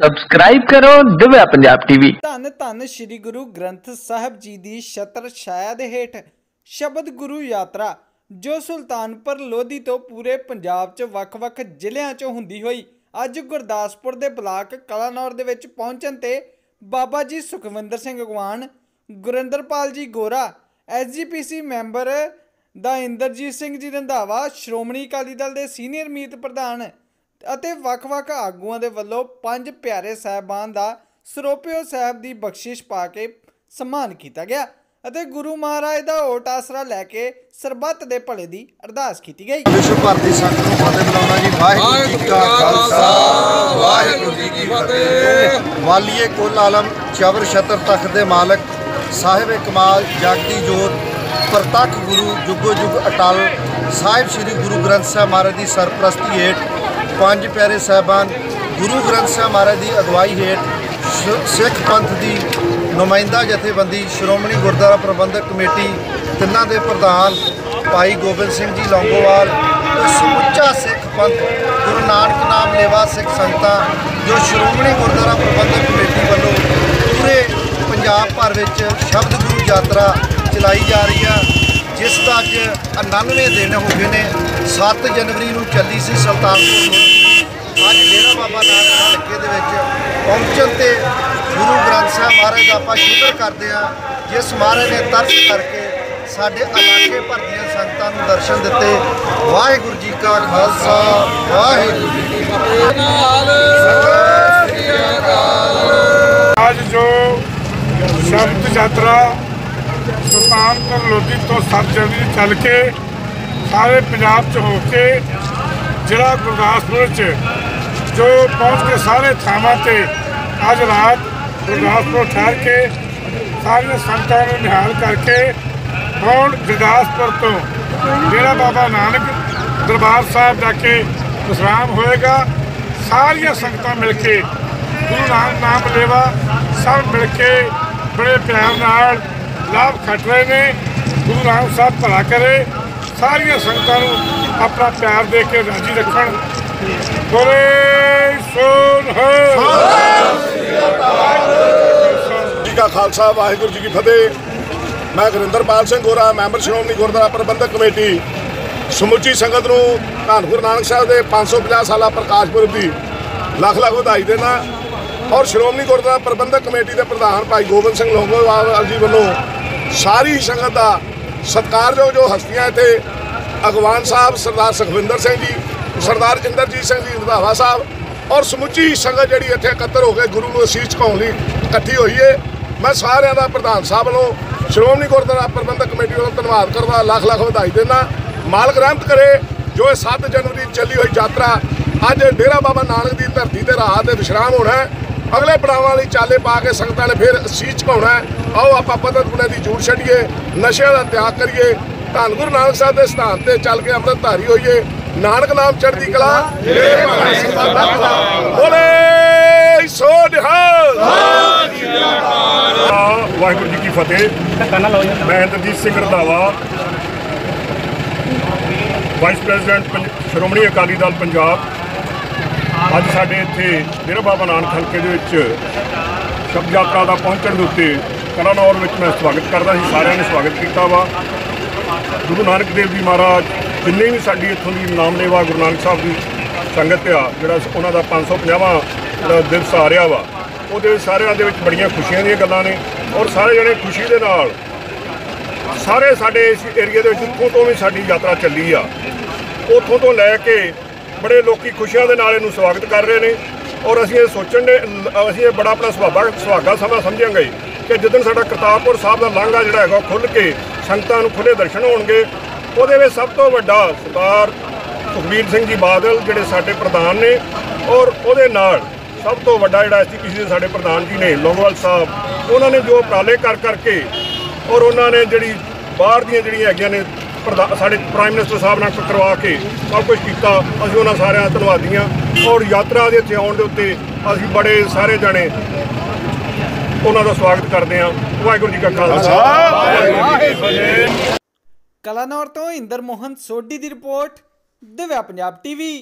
Subscribe ਕਰੋ, Divya Punjab TV ਧੰਨ ਧੰਨ ਸ੍ਰੀ ਗੁਰੂ ਗ੍ਰੰਥ ਸਾਹਿਬ ਜੀ ਦੀ ਛਤਰ ਛਾਇਆ ਦੇ ਹੇਠ ਸ਼ਬਦ ਗੁਰੂ ਯਾਤਰਾ, ਜੋ ਸੁਲਤਾਨਪੁਰ ਲੋਧੀ ਤੋਂ ਪੂਰੇ ਪੰਜਾਬ 'ਚ ਵੱਖ-ਵੱਖ ਜ਼ਿਲ੍ਹਿਆਂ 'ਚੋਂ ਹੁੰਦੀ ਹੋਈ, ਅੱਜ ਗੁਰਦਾਸਪੁਰ ਦੇ ਬਲਾਕ ਕਲਾਨੌਰ ਦੇ ਵਿੱਚ ਪਹੁੰਚਣ ਤੇ ਬਾਬਾ ਜੀ ਸੁਖਵਿੰਦਰ ਸਿੰਘ ਅਗਵਾਨ ਗੁਰਿੰਦਰਪਾਲ ਜੀ ਗੋਰਾ ਐਸਜੀਪੀਸੀ ਮੈਂਬਰ ਦਾ ਇੰਦਰਜੀਤ ਸਿੰਘ ਜੀ ਰੰਧਾਵਾ, ਸ਼੍ਰੋਮਣੀ ਅਕਾਲੀ ਦਲ ਦੇ ਸੀਨੀਅਰ ਮੀਤ ਪ੍ਰਧਾਨ ਅਤੇ ਵੱਖ-ਵੱਖ ਆਗੂਆਂ ਦੇ ਵੱਲੋਂ ਪੰਜ ਪਿਆਰੇ ਸਾਹਿਬਾਨ ਦਾ ਸਰੋਪਿਓ ਸਾਹਿਬ ਦੀ ਬਖਸ਼ਿਸ਼ ਪਾ ਕੇ ਸਨਮਾਨ ਕੀਤਾ ਗਿਆ ਅਤੇ ਗੁਰੂ ਮਹਾਰਾਜ ਦਾ ਓਟ ਆਸਰਾ ਲੈ ਕੇ ਸਰਬੱਤ ਦੇ ਭਲੇ ਦੀ ਅਰਦਾਸ ਕੀਤੀ ਗਈ। ਵਿਸ਼ਵ ਭਾਰਤੀ ਸੰਗਤ ਨੂੰ ਫਤਿਹ ਬੁਲਾਉਣਾ ਜੀ। ਵਾਹਿਗੁਰੂ ਜੀ ਕਾ ਖਾਲਸਾ। ਵਾਹਿਗੁਰੂ ਜੀ ਕੀ ਫਤਿਹ। ਵਾਲੀਏ ਕੁੱਲ ਆਲਮ ਚਵਰ ਛਤਰ ਤਖਤ ਦੇ ਮਾਲਕ ਸਾਹਿਬ ਕਮਾਲ ਜਾਗਦੀ ਜੋਤ ਪ੍ਰਤੱਖ ਗੁਰੂ ਜੁਗੋ ਜੁਗ ਅਟਲ ਸਾਹਿਬ ਸ੍ਰੀ ਗੁਰੂ ਗ੍ਰੰਥ ਸਾਹਿਬ ਮਹਾਰਾਜ ਦੀ ਸਰਪ੍ਰਸਤੀ ਹੇਠ ਪੰਜ ਪਿਆਰੇ ਸਾਹਿਬਾਨ ਗੁਰੂ ਗ੍ਰੰਥ ਸਾਹਿਬ ਮਹਾਰਾਜ ਦੀ ਅਗਵਾਈ ਹੇਠ ਸ- ਸਿੱਖ ਪੰਥ ਦੀ ਨੁਮਾਇੰਦਾ ਜਥੇਬੰਦੀ, ਸ਼੍ਰੋਮਣੀ ਗੁਰਦੁਆਰਾ ਪ੍ਰਬੰਧਕ ਕਮੇਟੀ, ਤਿੰਨਾਂ ਦੇ ਪ੍ਰਧਾਨ ਭਾਈ ਗੋਬਿੰਦ ਸਿੰਘ ਜੀ ਲੌਂਗੋਵਾਲ ਤੇ ਸਮੁੱਚਾ ਸਿੱਖ ਪੰਥ, ਗੁਰੂ ਨਾਨਕ ਨਾਮ ਲੇਵਾ ਸਿੱਖ ਸੰਗਤਾਂ ਜੋ ਸ਼੍ਰੋਮਣੀ ਗੁਰਦੁਆਰਾ ਪ੍ਰਬੰਧਕ ਕਮੇਟੀ ਵੱਲੋਂ ਪੂਰੇ ਪੰਜਾਬ ਭਰ ਵਿੱਚ ਸ਼ਬਦ ਗੁਰੂ ਯਾਤਰਾ ਚਲਾਈ ਜਾ ਰਹੀ ਆ, ਜਿਸ ਦਾ ਅੱਜ 99 ਦਿਨ ਹੋ ਗਏ ਨੇ। 7 ਜਨਵਰੀ ਨੂੰ ਚੱਲੀ ਸੀ ਸੁਲਤਾਨਪੁਰ ਲੋਧੀ ਅੱਜ ਡੇਰਾ ਬਾਬਾ ਨਾਨਕ ਹਲਕੇ ਦੇ ਵਿੱਚ ਪਹੁੰਚਣ ਤੇ ਗੁਰੂ ਗ੍ਰੰਥ ਸਾਹਿਬ ਮਹਾਰਾਜ ਦਾ ਆਪਾਂ ਸ਼ੁਕਰ ਕਰਦੇ ਆ ਜਿਸ ਮਹਾਰਾਜ ਨੇ ਤਰਸ ਕਰਕੇ ਸਾਡੇ ਇਲਾਕੇ ਭਰ ਦੀਆਂ ਸੰਗਤਾਂ ਨੂੰ ਦਰਸ਼ਨ ਦਿੱਤੇ। ਵਾਹਿਗੁਰੂ ਜੀ ਕਾ ਖਾਲਸਾ, ਵਾਹਿਗੁਰੂ ਜੀ ਕੀ ਫਤਿਹ। ਅੱਜ ਜੋ ਸ਼ਬਦ ਯਾਤਰਾ ਸੁਲਤਾਨਪੁਰ ਲੋਧੀ ਤੋਂ 7 ਜਨਵਰੀ ਚੱਲ ਕੇ ਸਾਰੇ ਪੰਜਾਬ 'ਚ ਹੋ ਕੇ ਜ਼ਿਲ੍ਹਾ ਗੁਰਦਾਸਪੁਰ 'ਚ, ਜੋ ਪਹੁੰਚ ਕੇ ਸਾਰੇ ਥਾਵਾਂ ਤੇ ਅੱਜ ਰਾਤ ਗੁਰਦਾਸਪੁਰ ਠਹਿਰ ਕੇ ਸਾਰੀਆਂ ਸੰਗਤਾਂ ਨੂੰ ਨਿਹਾਲ ਕਰਕੇ ਹੁਣ ਗੁਰਦਾਸਪੁਰ ਤੋਂ ਜਿਹੜਾ ਬਾਬਾ ਨਾਨਕ ਦਰਬਾਰ ਸਾਹਿਬ ਜਾ ਕੇ ਵਿਸਰਾਮ ਹੋਏਗਾ, ਸਾਰੀਆਂ ਸੰਗਤਾਂ ਮਿਲ ਕੇ, ਗੁਰੂ ਨਾਨਕ ਨਾਮ ਲੇਵਾ, ਸਭ ਮਿਲ ਕੇ ਬੜੇ ਪਿਆਰ ਨਾਲ ਲਾਭ ਖੱਟ ਰਹੇ ਨੇ, ਗੁਰੂ ਨਾਨਕ ਸਾਹਿਬ ਭਲਾ ਕਰੇ। ਸਾਰੀਆਂ ਸੰਗਤਾਂ ਨੂੰ ਆਪਣਾ ਪਿਆਰ ਦੇ ਕੇ ਰਾਜੀ ਰੱਖਣ। ਬੋਲੇ ਸੋਨ ਹੈ। ਜੀ ਕਾ ਖਾਲਸਾ, ਵਾਹਿਗੁਰੂ ਜੀ ਕੀ ਫਤਿਹ। ਮੈਂ ਗੁਰਿੰਦਰਪਾਲ ਸਿੰਘ ਗੋਰਾ, ਮੈਂਬਰ ਸ਼੍ਰੋਮਣੀ ਗੁਰਦੁਆਰਾ ਪ੍ਰਬੰਧਕ ਕਮੇਟੀ। ਸਮੁੱਚੀ ਸੰਗਤ ਨੂੰ ਧੰਨ ਗੁਰੂ ਨਾਨਕ ਸਾਹਿਬ ਦੇ 550 ਸਾਲਾ ਪ੍ਰਕਾਸ਼ ਪੁਰਬ ਦੀ ਲੱਖ ਲੱਖ ਵਧਾਈ ਦੇਣਾ ਔਰ ਸ਼੍ਰੋਮਣੀ ਗੁਰਦੁਆਰਾ ਪ੍ਰਬੰਧਕ ਕਮੇਟੀ ਦੇ ਪ੍ਰਧਾਨ ਭਾਈ ਗੋਬਿੰਦ ਸਿੰਘ ਲੌਂਗੋਵਾਲ ਜੀ ਵੱਲੋਂ ਸਾਰੀ ਸੰਗਤ ਦਾ ਸਤਿਕਾਰਯੋਗ ਜੋ ਹਸਤੀਆਂ ਇੱਥੇ, ਅਗਵਾਨ ਸਾਹਿਬ, ਸਰਦਾਰ ਸੁਖਵਿੰਦਰ ਸਿੰਘ ਜੀ, ਸਰਦਾਰ ਇੰਦਰਜੀਤ ਸਿੰਘ ਜੀ, ਰੰਧਾਵਾ ਸਾਹਿਬ ਔਰ ਸਮੁੱਚੀ ਸੰਗਤ ਜਿਹੜੀ ਇੱਥੇ ਇਕੱਤਰ ਹੋ ਕੇ ਗੁਰੂ ਨੂੰ ਅਸੀਸ ਝੁਕਾਉਣ ਲਈ ਇਕੱਠੀ ਹੋਈ ਏ। ਮੈਂ ਸਾਰਿਆਂ ਦਾ ਪ੍ਰਧਾਨ ਸਾਹਿਬ ਵੱਲੋਂ ਸ਼੍ਰੋਮਣੀ ਗੁਰਦੁਆਰਾ ਪ੍ਰਬੰਧਕ ਕਮੇਟੀ ਵੱਲੋਂ ਧੰਨਵਾਦ ਕਰਦਾ, ਲੱਖ ਲੱਖ ਵਧਾਈ ਦਿੰਦਾ। ਮਾਲਕ ਰਹਿਮਤ ਕਰੇ, ਜੋ ਇਹ 7 ਜਨਵਰੀ ਚੱਲੀ ਹੋਈ ਯਾਤਰਾ ਅੱਜ ਡੇਰਾ ਬਾਬਾ ਨਾਨਕ ਦੀ ਧਰਤੀ ਤੇ ਰਾਹ ਤੇ ਵਿਸ਼ਰਾਮ ਹੋਣਾ ਅਗਲੇ ਪੜਾਵਾਂ ਲਈ ਚਾਲੇ ਪਾ ਕੇ ਸੰਗਤਾਂ ਨੇ ਫਿਰ ਅਸੀਸ ਝੁਕਾਉਣਾ ਆਓ ਆਪਾਂ ਪਤਤ ਦੀ ਜੂੜ ਛੱਡੀਏ, ਨਸ਼ਿਆਂ ਦਾ ਤਿਆਗ ਕਰੀਏ। ਧੰਨ ਗੁਰੂ ਨਾਨਕ ਸਾਹਿਬ ਦੇ ਸਥਾਨ ਤੇ ਚੱਲ ਕੇ ਅੰਮ੍ਰਿਤ ਧਾਰੀ ਹੋਈਏ। ਨਾਨਕ ਨਾਮ ਚੜ੍ਹਦੀ ਕਲਾ। ਮੇਰੇ ਭਾਈ ਸਿੰਘ ਬਾਬਾ ਕਲਾ ਬੋਲੇ ਸੋ ਨਿਹਾਲ ਵਾਹਿਗੁਰੂ ਜੀ ਕੀ ਫਤਿਹ। ਮੈਂ Inderjit Singh Randhawa. Vice president Shiromani Akali Dal Punjab. ਅੱਜ ਸਾਡੇ ਇੱਥੇ ਡੇਰਾ ਬਾਬਾ ਨਾਨਕ ਹਲਕੇ ਦੇ ਵਿੱਚ ਸ਼ਬਦ ਯਾਤਰਾ ਦਾ ਪਹੁੰਚਣ ਦੇ ਉੱਤੇ ਕਲਾਨੌਰ ਵਿੱਚ ਮੈਂ ਸਵਾਗਤ ਕਰਦਾ ਸੀ, ਸਾਰਿਆਂ ਨੇ ਸਵਾਗਤ ਕੀਤਾ ਵਾ। ਗੁਰੂ ਨਾਨਕ ਦੇਵ ਜੀ ਮਹਾਰਾਜ, ਜਿੰਨੇ ਵੀ ਸਾਡੀ ਇੱਥੋਂ ਦੀ ਨਾਮਲੇਵਾ ਗੁਰੂ ਨਾਨਕ ਸਾਹਿਬ ਦੀ ਸੰਗਤ ਆ, ਜਿਹੜਾ ਉਹਨਾਂ ਦਾ 550ਵਾਂ ਜਿਹੜਾ ਦਿਵਸ ਆ ਰਿਹਾ ਵਾ, ਉਹਦੇ ਵਿੱਚ ਸਾਰਿਆਂ ਦੇ ਵਿੱਚ ਬੜੀਆਂ ਖੁਸ਼ੀਆਂ ਦੀਆਂ ਗੱਲਾਂ ਨੇ ਔਰ ਸਾਰੇ ਜਣੇ ਖੁਸ਼ੀ ਦੇ ਨਾਲ ਸਾਰੇ ਸਾਡੇ ਇਸ ਏਰੀਆ ਦੇ ਵਿੱਚ ਜਿੱਥੋਂ ਤੋਂ ਵੀ ਸਾਡੀ ਯਾਤਰਾ ਚੱਲੀ ਆ। ਉੱਥੋਂ ਤੋਂ ਲੈ ਕੇ ਬੜੇ ਲੋਕੀ ਖੁਸ਼ੀਆਂ ਦੇ ਨਾਲ ਇਹਨੂੰ ਸਵਾਗਤ ਕਰ ਰਹੇ ਨੇ ਔਰ ਅਸੀਂ ਇਹ ਸੋਚਣ ਦੇ, ਅਸੀਂ ਇਹ ਬੜਾ ਆਪਣਾ ਸੁਭਾਗਾ ਸੁਹਾਗਾ ਸਮਾਂ ਸਮਝਾਂਗੇ ਕਿ ਜਦੋਂ ਸਾਡਾ ਕਰਤਾਰਪੁਰ ਸਾਹਿਬ ਦਾ ਲਾਂਘਾ ਜਿਹੜਾ ਹੈਗਾ ਖੁੱਲ ਕੇ ਸੰਗਤਾਂ ਨੂੰ ਖੁੱਲੇ ਦਰਸ਼ਨ ਹੋਣਗੇ, ਉਹਦੇ ਵਿੱਚ ਸਭ ਤੋਂ ਵੱਡਾ ਸਰਦਾਰ ਸੁਖਬੀਰ ਸਿੰਘ ਜੀ ਬਾਦਲ ਜਿਹੜੇ ਸਾਡੇ ਪ੍ਰਧਾਨ ਨੇ ਔਰ ਉਹਦੇ ਨਾਲ ਸਭ ਤੋਂ ਵੱਡਾ ਜਿਹੜਾ ਐਸਟੀਪੀਸੀ ਦੇ ਸਾਡੇ ਪ੍ਰਧਾਨ ਜੀ ਨੇ ਲੌਂਗੋਵਾਲ ਸਾਹਿਬ, ਉਹਨਾਂ ਨੇ ਜੋ ਉਪਰਾਲੇ ਕਰ ਕਰਕੇ ਔਰ ਉਹਨਾਂ ਨੇ ਜਿਹੜੀ ਬਾਹਰ ਦੀਆਂ ਜਿਹੜੀਆਂ ਹੈਗੀਆਂ ਨੇ ਸਾਡੇ ਪ੍ਰਾਈਮ ਮਿਨਿਸਟਰ ਸਾਹਿਬ ਨਾਲ ਕਰਵਾ ਕੇ ਸਭ ਕੁਝ ਕੀਤਾ ਅਸੀਂ ਉਹਨਾਂ ਸਾਰਿਆਂ ਦਾ ਧੰਨਵਾਦੀਆਂ ਔਰ ਯਾਤਰਾ ਦੇ ਇੱਥੇ ਆਉਣ ਦੇ ਉੱਤੇ ਅਸੀਂ ਬੜੇ ਸਾਰੇ ਜਣੇ ਉਹਨਾਂ ਦਾ ਸਵਾਗਤ ਕਰਦੇ ਹਾਂ। ਵਾਹਿਗੁਰੂ ਜੀ ਕਾ ਖਾਲਸਾ। ਵਾਹਿਗੁਰੂ ਜੀ ਕੀ ਫਤਿਹ ਕਲਾਨੌਰ ਤੋਂ ਇੰਦਰ ਮੋਹਨ ਸੋਢੀ ਦੀ ਰਿਪੋਰਟ ਦਿਵਿਆ ਪੰਜਾਬ ਟੀਵੀ।